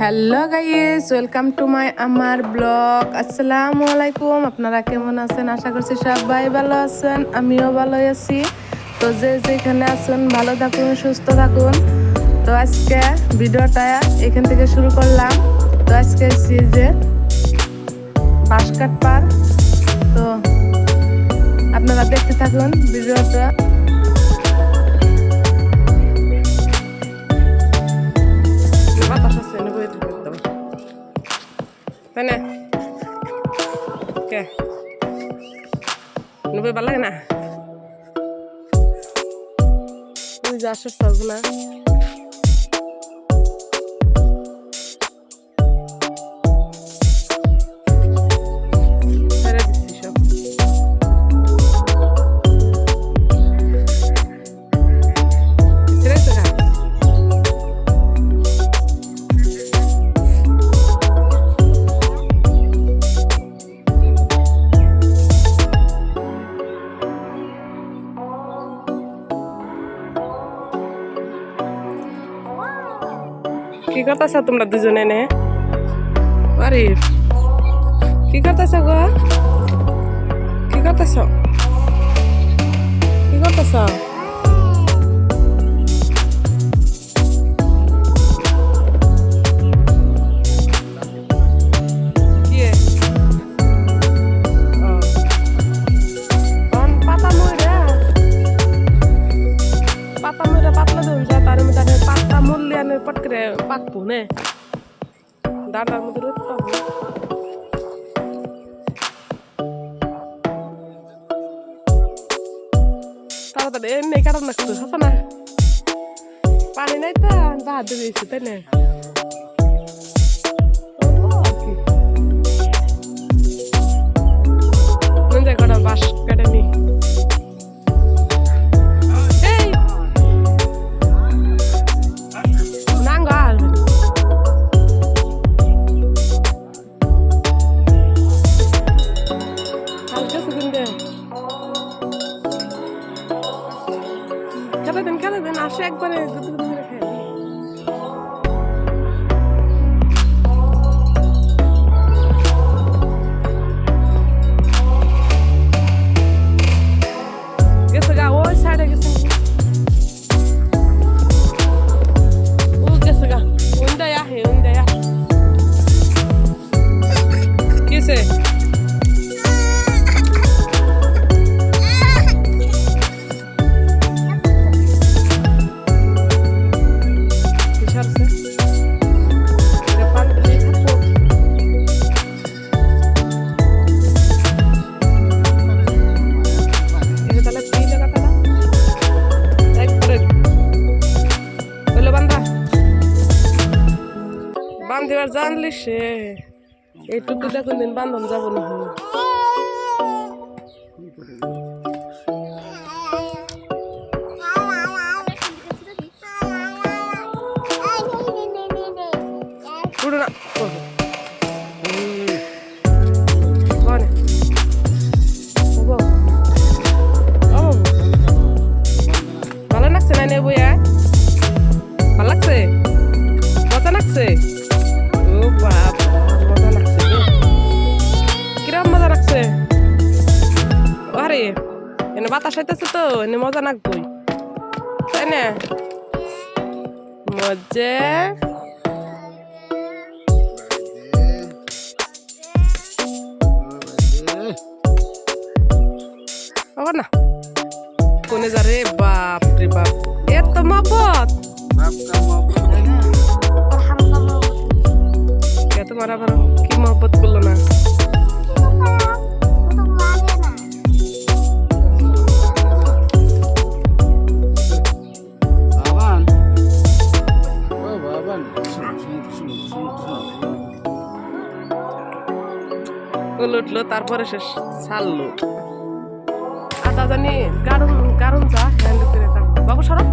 Hello guys welcome to my আমার blog আসসালামু আলাইকুম আপনারা কেমন আছেন আশা করছি সবাই ভালো আছেন আমিও ভালো আছি তো যে যেখানে আছেন ভালো থাকুন সুস্থ থাকুন তো আজকে ভিডিওটা এখান থেকে শুরু করলাম তো আজকে এসেছি যে বাঁশকাট পার তো আপনারা দেখতে থাকুন ভিডিওটা। তাই না কে নেব ভালো লাগে না তুই যা আসছ না কি করতেছ তোমরা দুজনে নে? আরে কি করতেছ গো? কি করতেছ? কি করতেছ? নে। দাঁড়ার মধ্যে রোদ পাবো তাড়াতাড়ি এমনি কারণ কিন্তু হাসা না পানি নাই তো বাহার দিয়েছি তাই না। খেতে দেন খেতে দিন আসে একবারে। বান্ধিবার জানলি সে। এইটুকু দেখুন দিন বান্ধব যাব না। এনে বাতাস হইতেছে তো, এনে মজা লাগবই তাই না মজা। আবার না। কোনে যা রে বাপ রে বাপ। এত মহব্বত। কে তোমার আবার কি মহব্বত করল না? উঠল, তারপরে সে ছাড়লো। আদা জানি গারুন গারুন যা হ্যান্ড করে থাকব বাবু সরব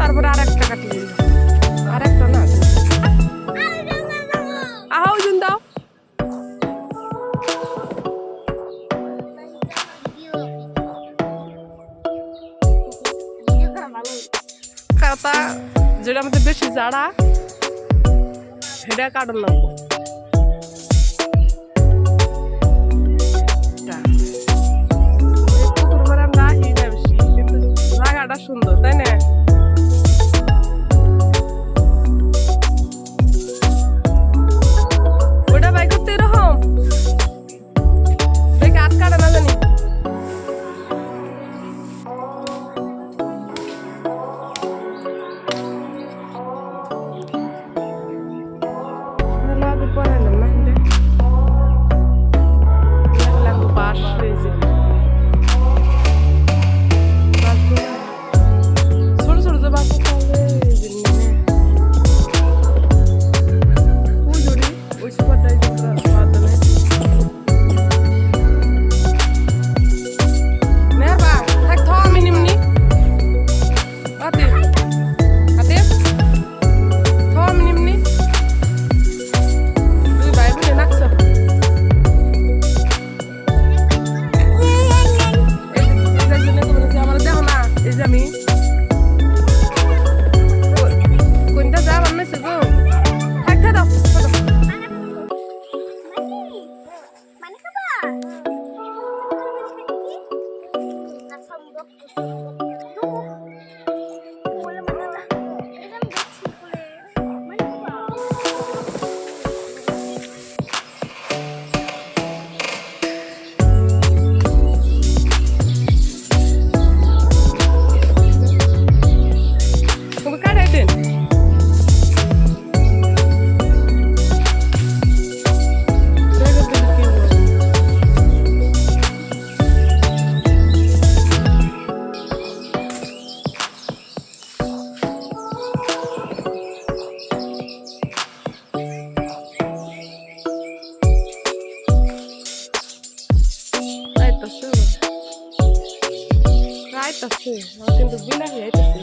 তারপরে নামে জাড়া সেটা কারণ লাগবো। সুন্দর তাই না? আইতাছে আমার কিন্তু বিলাহি আইতাছে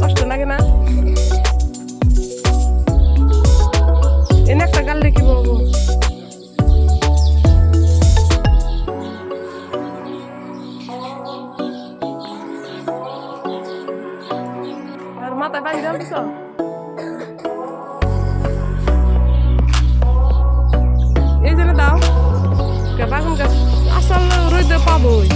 কষ্ট লাগে না? এনে একটা গাল দেখি বলব? আর মাথায় পানি দেওয়া বাগুন গাছ। আসল রোদে পাবোই।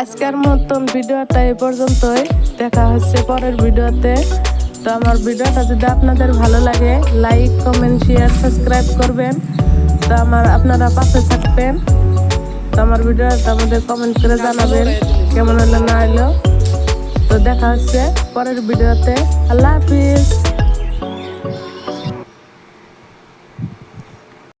আজকের মতন ভিডিওটা এই পর্যন্তই। দেখা হচ্ছে পরের ভিডিওতে। তো আমার ভিডিওটা যদি আপনাদের ভালো লাগে লাইক কমেন্ট শেয়ার সাবস্ক্রাইব করবেন। তো আমার আপনারা পাশে থাকবেন। তো আমার ভিডিওটা আমাদের কমেন্ট করে জানাবেন, কেমন হলো, না হলো। তো দেখা হচ্ছে পরের ভিডিওতে। আল্লাহ হাফিজ।